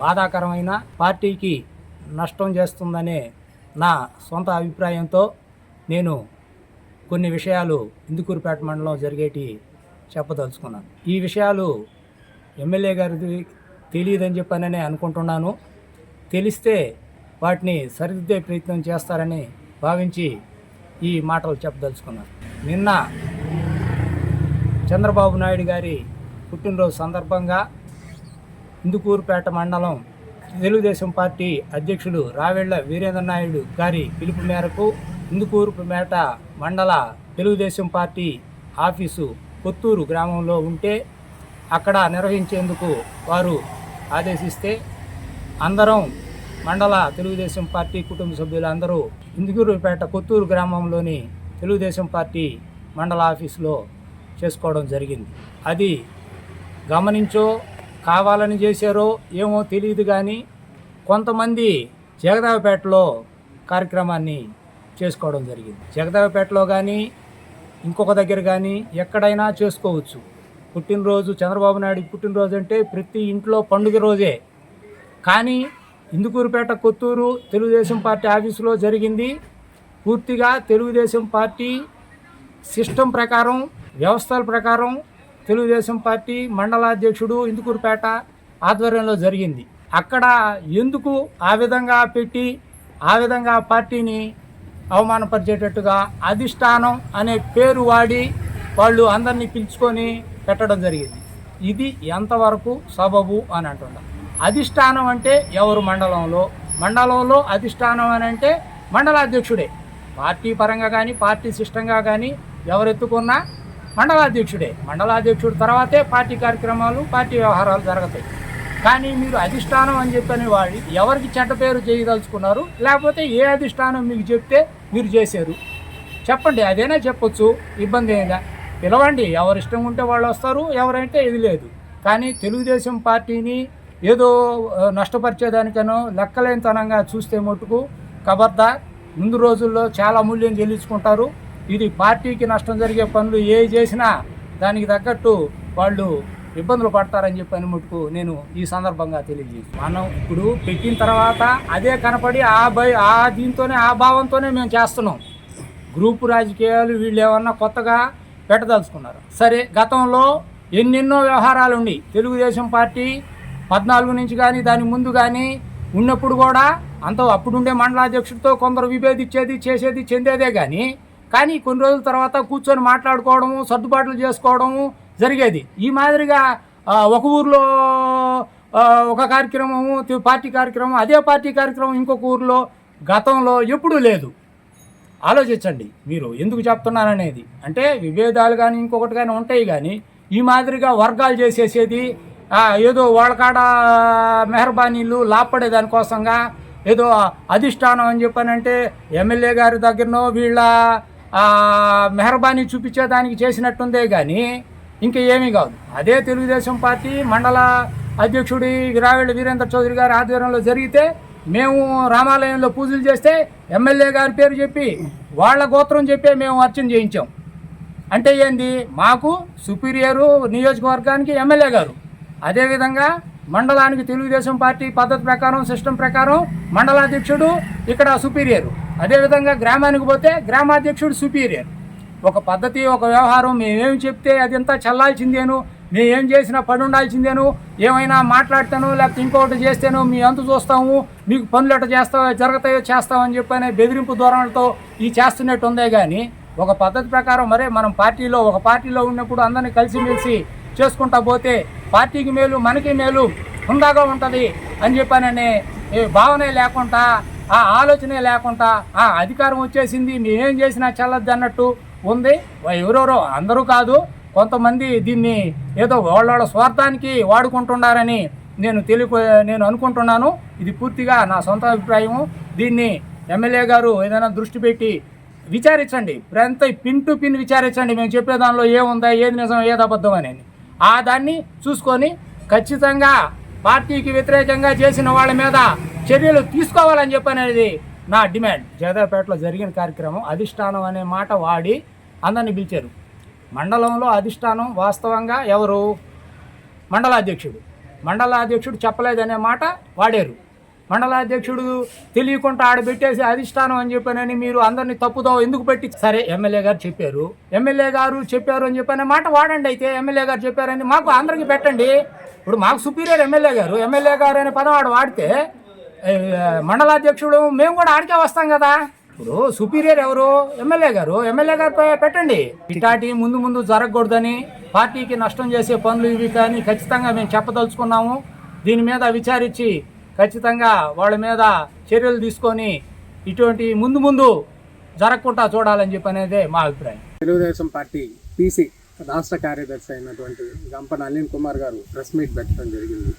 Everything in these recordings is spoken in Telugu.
బాధాకరమైన పార్టీకి నష్టం చేస్తుందనే నా సొంత అభిప్రాయంతో నేను కొన్ని విషయాలు ఇందుకూరుపేట మండలం జరిగేటి చెప్పదలుచుకున్నాను. ఈ విషయాలు ఎమ్మెల్యే గారికి తెలియదని చెప్పననే అనుకుంటున్నాను. తెలిస్తే వాటిని సరిదిద్దే ప్రయత్నం చేస్తారని భావించి ఈ మాటలు చెప్పదలుచుకున్నాను. నిన్న చంద్రబాబు నాయుడు గారి పుట్టినరోజు సందర్భంగా ఇందుకూరుపేట మండలం తెలుగుదేశం పార్టీ అధ్యక్షులు రావెళ్ళ వీరేంద్ర నాయుడు గారి పిలుపు మేరకు ఇందుకూరుపేట మండల తెలుగుదేశం పార్టీ ఆఫీసు కొత్తూరు గ్రామంలో ఉంటే అక్కడ నిర్వహించేందుకు వారు ఆదేశిస్తే అందరం మండల తెలుగుదేశం పార్టీ కుటుంబ సభ్యులందరూ ఇందుకూరుపేట కొత్తూరు గ్రామంలోని తెలుగుదేశం పార్టీ మండల ఆఫీసులో చేసుకోవడం జరిగింది. అది గమనించో కావాలని చేశారో ఏమో తెలియదు కానీ కొంతమంది జగదావపేటలో కార్యక్రమాన్ని చేసుకోవడం జరిగింది. జగదావపేటలో కానీ ఇంకొక దగ్గర కానీ ఎక్కడైనా చేసుకోవచ్చు. పుట్టినరోజు చంద్రబాబు నాయుడు పుట్టినరోజు అంటే ప్రతి ఇంట్లో పండుగ రోజే. కానీ ఇందుకూరుపేట కొత్తూరు తెలుగుదేశం పార్టీ ఆఫీసులో జరిగింది. పూర్తిగా తెలుగుదేశం పార్టీ సిస్టమ్ ప్రకారం వ్యవస్థల ప్రకారం తెలుగుదేశం పార్టీ మండలాధ్యక్షుడు ఇందుకూరుపేట ఆధ్వర్యంలో జరిగింది. అక్కడ ఎందుకు ఆ విధంగా పెట్టి ఆ విధంగా పార్టీని అవమానపరిచేటట్టుగా అధిష్టానం అనే పేరు వాడి వాళ్ళు అందరినీ పిలుచుకొని పెట్టడం జరిగింది. ఇది ఎంతవరకు సబబు అని అంటున్నారు అధిష్టానం అంటే ఎవరు మండలంలో? మండలంలో అధిష్టానం అని అంటే మండలాధ్యక్షుడే. పార్టీ పరంగా కానీ పార్టీ సిస్టంగా కానీ ఎవరెత్తుకున్నా మండలాధ్యక్షుడే. మండలాధ్యక్షుడు తర్వాతే పార్టీ కార్యక్రమాలు పార్టీ వ్యవహారాలు జరుగుతాయి. కానీ మీరు అధిష్టానం అని చెప్పని వాళ్ళు ఎవరికి చెడ్డ పేరు చేయదలుచుకున్నారు? లేకపోతే ఏ అధిష్టానం మీకు చెప్తే మీరు చేశారు? చెప్పండి అదేనా చెప్పొచ్చు. ఇబ్బంది ఏందా పిలవండి ఎవరు ఇష్టం ఉంటే వాళ్ళు వస్తారు ఎవరైతే ఇది లేదు. కానీ తెలుగుదేశం పార్టీని ఏదో నష్టపరిచేదానికనో లెక్కలేనితనంగా చూస్తే మటుకు కబర్దార్. ముందు రోజుల్లో చాలా మూల్యం చెల్లించుకుంటారు. ఇది పార్టీకి నష్టం జరిగే పనులు ఏ చేసినా దానికి తగ్గట్టు వాళ్ళు ఇబ్బందులు పడతారని చెప్పని మటుకు నేను ఈ సందర్భంగా తెలియజేసి మనం ఇప్పుడు పెట్టిన తర్వాత అదే కనపడి ఆ భయ ఆ దీంతోనే ఆ భావంతోనే మేము చేస్తున్నాం. గ్రూపు రాజకీయాలు వీళ్ళు ఏమన్నా కొత్తగా పెట్టదలుచుకున్నారు. సరే గతంలో ఎన్నెన్నో వ్యవహారాలు ఉండి తెలుగుదేశం పార్టీ పద్నాలుగు నుంచి కానీ దాని ముందు కానీ ఉన్నప్పుడు కూడా అంత అప్పుడుండే మండలాధ్యక్షుడితో కొందరు విభేదించేది చేసేది చెందేదే కానీ కానీ కొన్ని రోజుల తర్వాత కూర్చొని మాట్లాడుకోవడము సర్దుబాట్లు చేసుకోవడము జరిగేది. ఈ మాదిరిగా ఒక ఊర్లో ఒక కార్యక్రమము పార్టీ కార్యక్రమం అదే పార్టీ కార్యక్రమం ఇంకొక ఊర్లో గతంలో ఎప్పుడూ లేదు. ఆలోచించండి మీరు ఎందుకు చెప్తున్నారనేది. అంటే విభేదాలు కానీ ఇంకొకటి కానీ ఉంటాయి కానీ ఈ మాదిరిగా వర్గాలు చేసేసేది ఏదో వాళ్ళకాడ మెహర్బానీలు లాపడే దానికోసంగా ఏదో అధిష్టానం అని చెప్పానంటే ఎమ్మెల్యే గారి దగ్గరనో వీళ్ళ మెహర్బానీ చూపించేదానికి చేసినట్టుందే కానీ ఇంకా ఏమీ కాదు. అదే తెలుగుదేశం పార్టీ మండల అధ్యక్షుడి విరావెళ్ళ వీరేంద్ర చౌదరి గారి ఆధ్వర్యంలో జరిగితే మేము రామాలయంలో పూజలు చేస్తే ఎమ్మెల్యే గారి పేరు చెప్పి వాళ్ళ గోత్రం చెప్పే మేము అర్చన చేయించాం. అంటే ఏంది? మాకు సుపీరియరు నియోజకవర్గానికి ఎమ్మెల్యే గారు. అదేవిధంగా మండలానికి తెలుగుదేశం పార్టీ పద్ధతి ప్రకారం సిస్టమ్ ప్రకారం మండలాధ్యక్షుడు ఇక్కడ సుపీరియరు. అదేవిధంగా గ్రామానికి పోతే గ్రామాధ్యక్షుడు సుపీరియర్ ఒక పద్ధతి ఒక వ్యవహారం మేమేం చెప్తే అదంతా చల్లాల్సిందేను మేమేం చేసినా పని ఉండాల్సిందేను ఏమైనా మాట్లాడతాను లేకపోతే ఇంకొకటి చేస్తేను మీ అంత చూస్తాము మీకు పనులు ఎట్ట చేస్తావో జరుగుతాయో చేస్తామని అనే బెదిరింపు ధోరణులతో ఈ చేస్తున్నట్టు ఉందే కానీ ఒక పద్ధతి ప్రకారం మరే మనం పార్టీలో ఒక పార్టీలో ఉన్నప్పుడు అందరినీ కలిసిమెలిసి చేసుకుంటా పోతే పార్టీకి మేలు మనకి మేలు హుందాగా ఉంటుంది అని చెప్పాననే భావనే లేకుండా ఆ ఆలోచనే లేకుండా ఆ అధికారం వచ్చేసింది మేమేం చేసినా చల్లద్దు అన్నట్టు ఉంది. ఎవరెవరో అందరూ కాదు. కొంతమంది దీన్ని ఏదో వాళ్ళ వాళ్ళ స్వార్థానికి వాడుకుంటున్నారని నేను తెలియ నేను అనుకుంటున్నాను. ఇది పూర్తిగా నా సొంత అభిప్రాయము. దీన్ని ఎమ్మెల్యే గారు ఏదైనా దృష్టి పెట్టి విచారించండి. ఎంత పిన్ టు పిన్ విచారించండి. మేము చెప్పే దానిలో ఏముందా ఏది నిజం ఏది అబద్ధం అని ఆ దాన్ని చూసుకొని ఖచ్చితంగా పార్టీకి వ్యతిరేకంగా చేసిన వాళ్ళ మీద చర్యలు తీసుకోవాలని చెప్పనేది నా డిమాండ్. జగదాపేటలో జరిగిన కార్యక్రమం అధిష్టానం అనే మాట వాడి అందరిని పిలిచారు. మండలంలో అధిష్టానం వాస్తవంగా ఎవరు? మండలాధ్యక్షుడు. మండలాధ్యక్షుడు చెప్పలేదనే మాట వాడారు. మండలాధ్యక్షుడు తెలియకుండా ఆడ పెట్టేసి అధిష్టానం అని చెప్పానని మీరు అందరినీ తప్పుదో ఎందుకు పెట్టి సరే ఎమ్మెల్యే గారు చెప్పారు. ఎమ్మెల్యే గారు చెప్పారు అని చెప్పనే మాట వాడండి అయితే. ఎమ్మెల్యే గారు చెప్పారని మాకు అందరికీ పెట్టండి. ఇప్పుడు మాకు సుపీరియర్ ఎమ్మెల్యే గారు ఎమ్మెల్యే గారు అనే పదం ఆడు వాడితే మండలాధ్యక్షుడు మేము కూడా ఆడికే వస్తాం కదా. ఇప్పుడు సుపీరియర్ ఎవరు? ఎమ్మెల్యే గారు. ఎమ్మెల్యే గారు పెట్టండి. ఇటాటి ముందు ముందు జరగకూడదని పార్టీకి నష్టం చేసే పనులు ఇవి కానీ ఖచ్చితంగా మేము చెప్పదలుచుకున్నాము. దీని మీద విచారించి ఖచ్చితంగా వాళ్ళ మీద చర్యలు తీసుకొని ఇటువంటి ముందు ముందు జరగకుండా చూడాలని చెప్పి అనేది మా అభిప్రాయం. తెలుగుదేశం పార్టీ పీసీ రాష్ట్ర కార్యదర్శి అయినటువంటి గంప నళిన్ కుమార్ గారు ప్రెస్ మీట్ పెట్టడం జరిగింది.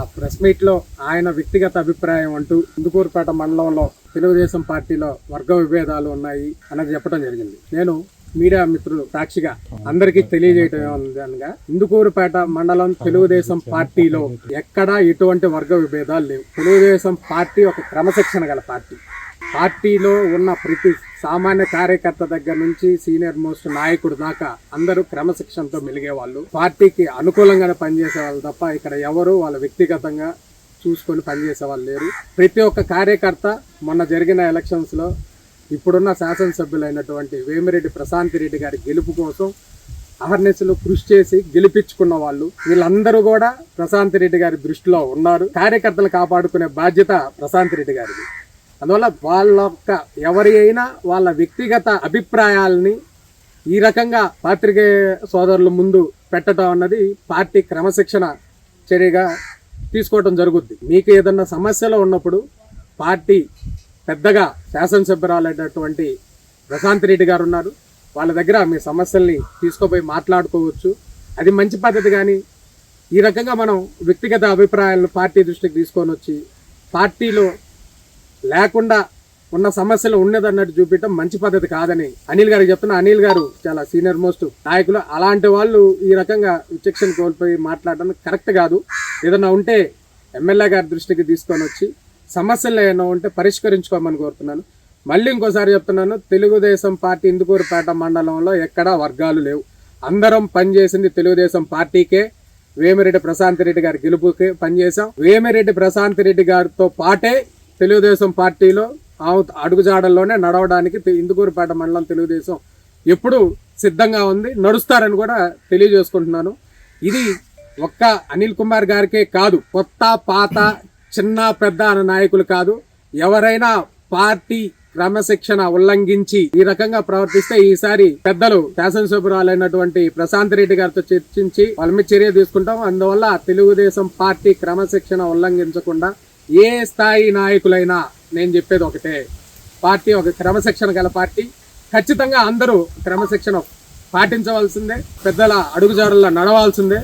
ఆ ప్రెస్ మీట్లో ఆయన వ్యక్తిగత అభిప్రాయం అంటూ ఇందుకూరుపేట మండలంలో తెలుగుదేశం పార్టీలో వర్గ విభేదాలు ఉన్నాయి అన్నది చెప్పడం జరిగింది. నేను మీడియా మిత్రులు సాక్షిగా అందరికీ తెలియజేయటం ఏముంది అనగా ఇందుకూరుపేట మండలం తెలుగుదేశం పార్టీలో ఎక్కడా ఎటువంటి వర్గ విభేదాలు లేవు. తెలుగుదేశం పార్టీ ఒక క్రమశిక్షణ గల పార్టీ. పార్టీలో ఉన్న ప్రతి సామాన్య కార్యకర్త దగ్గర నుంచి సీనియర్ మోస్ట్ నాయకుడు దాకా అందరూ క్రమశిక్షణతో మెలిగే వాళ్ళు పార్టీకి అనుకూలంగానే పనిచేసే వాళ్ళు తప్ప ఇక్కడ ఎవరు వాళ్ళ వ్యక్తిగతంగా చూసుకొని పనిచేసే వాళ్ళు లేరు. ప్రతి ఒక్క కార్యకర్త మొన్న జరిగిన ఎలక్షన్స్లో ఇప్పుడున్న శాసనసభ్యులైనటువంటి వేమిరెడ్డి ప్రశాంత్ రెడ్డి గారి గెలుపు కోసం అహర్నెస్లు కృషి చేసి గెలిపించుకున్న వాళ్ళు. వీళ్ళందరూ కూడా ప్రశాంత్ రెడ్డి గారి దృష్టిలో ఉన్నారు. కార్యకర్తలు కాపాడుకునే బాధ్యత ప్రశాంత్ రెడ్డి గారిది. అందువల్ల వాళ్ళ యొక్క ఎవరి అయినా వాళ్ళ వ్యక్తిగత అభిప్రాయాలని ఈ రకంగా పాత్రికేయ సోదరుల ముందు పెట్టడం అన్నది పార్టీ క్రమశిక్షణ చర్యగా తీసుకోవడం జరుగుద్ది. మీకు ఏదన్నా సమస్యలు ఉన్నప్పుడు పార్టీ పెద్దగా శాసనసభ్యురాలైనటువంటి ప్రశాంత్ రెడ్డి గారు ఉన్నారు. వాళ్ళ దగ్గర మీ సమస్యల్ని తీసుకుపోయి మాట్లాడుకోవచ్చు. అది మంచి పద్ధతి కానీ ఈ రకంగా మనం వ్యక్తిగత అభిప్రాయాలను పార్టీ దృష్టికి తీసుకొని వచ్చి పార్టీలో లేకుండా ఉన్న సమస్యలు ఉన్నదన్నట్టు చూపించడం మంచి పద్ధతి కాదని అనిల్ గారికి చెప్తున్నా. అనిల్ గారు చాలా సీనియర్ మోస్ట్ నాయకులు. అలాంటి వాళ్ళు ఈ రకంగా విచక్షణ కోల్పోయి మాట్లాడడం కరెక్ట్ కాదు. ఏదన్నా ఉంటే ఎమ్మెల్యే గారి దృష్టికి తీసుకొని వచ్చి సమస్యలు ఏమైనా ఉంటే పరిష్కరించుకోమని కోరుతున్నాను. మళ్ళీ ఇంకోసారి చెప్తున్నాను తెలుగుదేశం పార్టీ ఇందుకూరుపేట మండలంలో ఎక్కడా వర్గాలు లేవు. అందరం పనిచేసింది తెలుగుదేశం పార్టీకే. వేమిరెడ్డి ప్రశాంత్ రెడ్డి గారి గెలుపుకి పనిచేశాం వేమిరెడ్డి ప్రశాంత్ రెడ్డి గారితో పాటే తెలుగుదేశం పార్టీలో ఆమె అడుగుజాడల్లోనే నడవడానికి ఇందుకూరుపేట మండలం తెలుగుదేశం ఎప్పుడు సిద్ధంగా ఉంది నడుస్తారని కూడా తెలియజేసుకుంటున్నాను. ఇది ఒక్క అనిల్ కుమార్ గారికే కాదు కొత్త పాత చిన్న పెద్ద అన్న నాయకులు కాదు. ఎవరైనా పార్టీ క్రమశిక్షణ ఉల్లంఘించి ఈ రకంగా ప్రవర్తిస్తే ఈసారి పెద్దలు శాసనసభ్యురాలైనటువంటి ప్రశాంత్ రెడ్డి గారితో చర్చించి వాళ్ళ మీద చర్య తీసుకుంటాం అందువల్ల తెలుగుదేశం పార్టీ క్రమశిక్షణ ఉల్లంఘించకుండా ఏ స్థాయి నాయకులైనా నేను చెప్పేది ఒకటే. పార్టీ ఒక క్రమశిక్షణ గల పార్టీ. ఖచ్చితంగా అందరూ క్రమశిక్షణ పాటించవలసిందే. పెద్దల అడుగుజారుల్లో నడవాల్సిందే.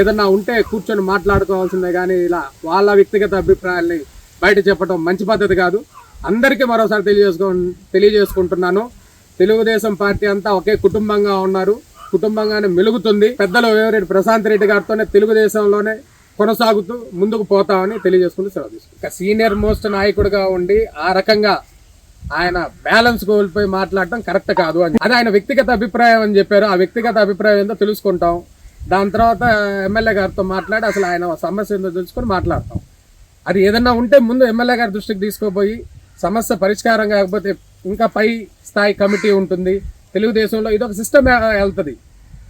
ఏదన్నా ఉంటే కూర్చొని మాట్లాడుకోవాల్సిందే కానీ ఇలా వాళ్ళ వ్యక్తిగత అభిప్రాయాల్ని బయట చెప్పడం మంచి పద్ధతి కాదు. అందరికీ మరోసారి తెలియజేసుకో తెలియజేసుకుంటున్నాను. తెలుగుదేశం పార్టీ అంతా ఒకే కుటుంబంగా ఉన్నారు. కుటుంబంగానే మెలుగుతుంది. పెద్దలు వేవరెడ్డి ప్రశాంత్ రెడ్డి గారితోనే తెలుగుదేశంలోనే కొనసాగుతూ ముందుకు పోతామని తెలియజేసుకుంటూ సెలవు తీసుకుంటాం సీనియర్ మోస్ట్ నాయకుడిగా ఉండి ఆ రకంగా ఆయన బ్యాలెన్స్ కోల్పోయి మాట్లాడటం కరెక్ట్ కాదు అని. అది ఆయన వ్యక్తిగత అభిప్రాయం అని చెప్పారు. ఆ వ్యక్తిగత అభిప్రాయం ఏందో తెలుసుకుంటాం. దాని తర్వాత ఎమ్మెల్యే గారితో మాట్లాడి అసలు ఆయన సమస్య ఏందో తెలుసుకొని మాట్లాడతాం. అది ఏదన్నా ఉంటే ముందు ఎమ్మెల్యే గారి దృష్టికి తీసుకోపోయి సమస్య పరిష్కారం కాకపోతే ఇంకా పై స్థాయి కమిటీ ఉంటుంది. తెలుగుదేశంలో ఇది ఒక సిస్టమ్ వెళ్తుంది.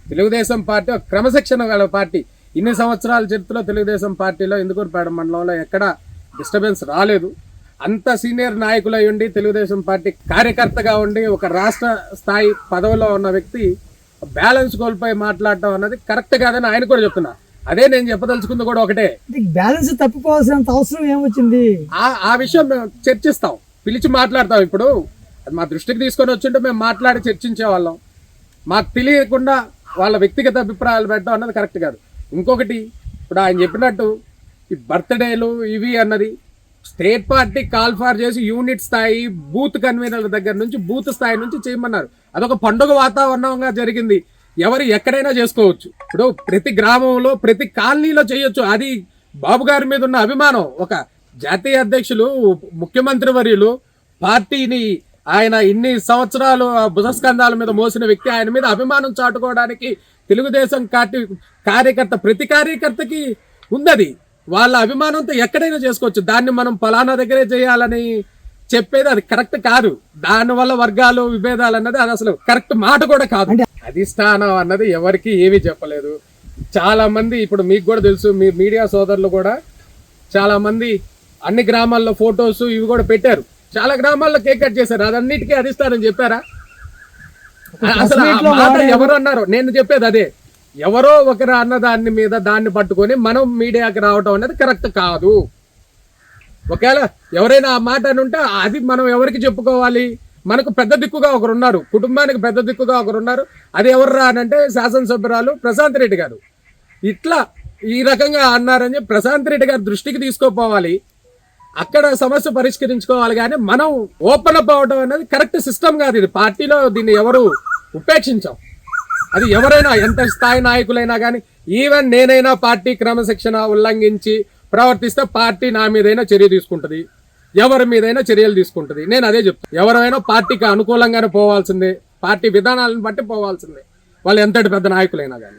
తెలుగుదేశం పార్టీ ఒక క్రమశిక్షణ గల పార్టీ. ఇన్ని సంవత్సరాల చరిత్రలో తెలుగుదేశం పార్టీలో ఇందుకూరుపేట మండలంలో ఎక్కడ డిస్టర్బెన్స్ రాలేదు. అంత సీనియర్ నాయకులై ఉండి తెలుగుదేశం పార్టీ కార్యకర్తగా ఉండి ఒక రాష్ట్ర స్థాయి పదవిలో ఉన్న వ్యక్తి బ్యాలెన్స్ కోల్పోయి మాట్లాడటం అన్నది కరెక్ట్ కాదని ఆయన కూడా చెప్తున్నా అదే నేను చెప్పదలుచుకుంది కూడా ఒకటే. బ్యాలెన్స్ తప్పుకోవాల్సినంత అవసరం ఏమొచ్చింది? ఆ ఆ విషయం మేము చర్చిస్తాం. పిలిచి మాట్లాడతాం ఇప్పుడు. అది మా దృష్టికి తీసుకొని వచ్చింటే మేము మాట్లాడి చర్చించే వాళ్ళం. మాకు తెలియకుండా వాళ్ళ వ్యక్తిగత అభిప్రాయాలు పెట్టడం అన్నది కరెక్ట్ కాదు. ఇంకొకటి ఇప్పుడు ఆయన చెప్పినట్టు ఈ బర్త్డేలు ఇవి అన్నది స్టేట్ పార్టీ కాల్ ఫార్ చేసి యూనిట్ స్థాయి బూత్ కన్వీనర్ల దగ్గర నుంచి బూత్ స్థాయి నుంచి చేయమన్నారు. అదొక పండుగ వాతావరణంగా జరిగింది. ఎవరు ఎక్కడైనా చేసుకోవచ్చు. ఇప్పుడు ప్రతి గ్రామంలో ప్రతి కాలనీలో చేయొచ్చు. అది బాబు గారి మీద ఉన్న అభిమానం. ఒక జాతీయ అధ్యక్షులు ముఖ్యమంత్రి వర్యులు పార్టీని ఆయన ఇన్ని సంవత్సరాలు భుజస్కంధాల మీద మోసిన వ్యక్తి ఆయన మీద అభిమానం చాటుకోవడానికి తెలుగుదేశం పార్టీ కార్యకర్త ప్రతి కార్యకర్తకి ఉందది వాళ్ళ అభిమానంతో ఎక్కడైనా చేసుకోవచ్చు. దాన్ని మనం ఫలానా దగ్గరే చేయాలని చెప్పేది అది కరెక్ట్ కాదు. దాని వల్ల వర్గాలు విభేదాలు అన్నది అది అసలు కరెక్ట్ మాట కూడా కాదు. అధిష్టానం అన్నది ఎవరికి ఏమీ చెప్పలేదు. చాలా మంది ఇప్పుడు మీకు కూడా తెలుసు మీ మీడియా సోదరులు కూడా చాలా మంది అన్ని గ్రామాల్లో ఫొటోస్ ఇవి కూడా పెట్టారు. చాలా గ్రామాల్లో కేక్ కట్ చేశారు. అదన్నిటికీ అధిష్టానం చెప్పారా? అసలు మాట ఎవరు అన్నారు? నేను చెప్పేది అదే. ఎవరో ఒకరు అన్న దాని మీద దాన్ని పట్టుకొని మనం మీడియాకి రావడం అనేది కరెక్ట్ కాదు. ఒకవేళ ఎవరైనా ఆ మాట అని ఉంటే అది మనం ఎవరికి చెప్పుకోవాలి? మనకు పెద్ద దిక్కుగా ఒకరు ఉన్నారు. కుటుంబానికి పెద్ద దిక్కుగా ఒకరు ఉన్నారు. అది ఎవరు అంటే శాసనసభ్యురాలు ప్రశాంత్ రెడ్డి గారు. ఇట్లా ఈ రకంగా అన్నారని ప్రశాంత్ రెడ్డి గారి దృష్టికి తీసుకోపోవాలి. అక్కడ సమస్య పరిష్కరించుకోవాలి కానీ మనం ఓపెన్ అప్ అవడం అనేది కరెక్ట్ సిస్టమ్ కాదు ఇది. పార్టీలో దీన్ని ఎవరు ఉపేక్షించాం. అది ఎవరైనా ఎంత స్థాయి నాయకులైనా కానీ ఈవెన్ నేనైనా పార్టీ క్రమశిక్షణ ఉల్లంఘించి ప్రవర్తిస్తే పార్టీ నా మీదైనా చర్య తీసుకుంటది. ఎవరి మీదైనా చర్యలు తీసుకుంటది. నేను అదే చెప్తాను ఎవరైనా పార్టీకి అనుకూలంగానే పోవాల్సిందే. పార్టీ విధానాలను బట్టి పోవాల్సిందే. వాళ్ళు ఎంతటి పెద్ద నాయకులైనా కానీ.